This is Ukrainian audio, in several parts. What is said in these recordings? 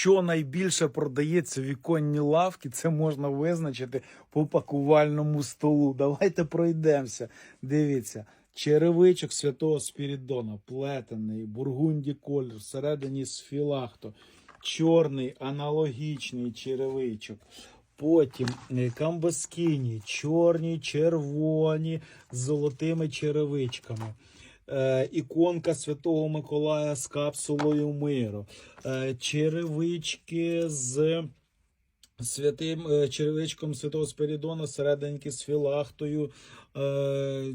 що найбільше продається віконні лавки, це можна визначити по пакувальному столу. Давайте пройдемося. Дивіться. Черевичок святого Спірідона, плетений, бургунді колір, всередині з філахто, чорний аналогічний черевичок. Потім е, камбаскіні, чорні, червоні з золотими черевичками. Е, іконка Святого Миколая з капсулою миру. Е, черевички з святим е, черевичком Святого Спирідона, серединки з філахтою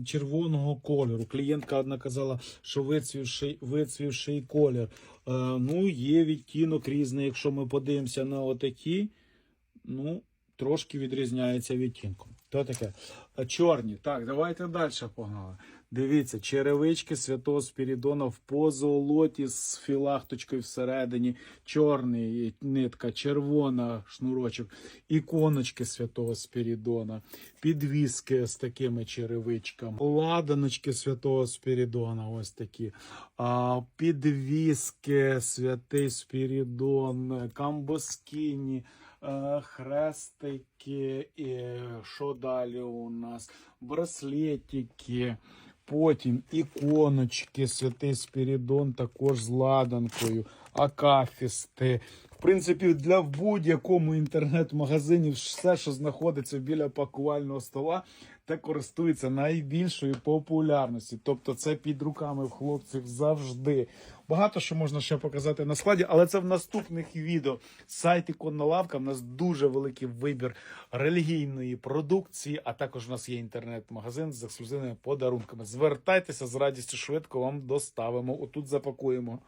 червоного кольору. Клієнтка одна казала, що вицвівший, вицвівший колір. Ну, є відтінок різний. Якщо ми подивимося на отакі, ну, трошки відрізняється відтінком. То таке. Чорні. Так, давайте далі погнали. Дивіться, черевички святого Спірідона в позолоті з філахточкою всередині, чорний нитка, червона шнурочок, іконочки святого Спірідона, підвіски з такими черевичками, ладаночки святого Спірідона, ось такі, а, підвіски святий Спірідон, камбоскіні. Е, хрестики, і що далі у нас? Браслетики, потім іконочки, святий Спірідон також з ладанкою, акафісти. В принципі, для в будь-якому інтернет-магазині все, що знаходиться біля пакувального стола, те користується найбільшою популярністю. Тобто це під руками в хлопців завжди. Багато що можна ще показати на складі, але це в наступних відео. Сайт Іконна лавка. У нас дуже великий вибір релігійної продукції, а також у нас є інтернет-магазин з ексклюзивними подарунками. Звертайтеся з радістю швидко вам доставимо. Отут запакуємо.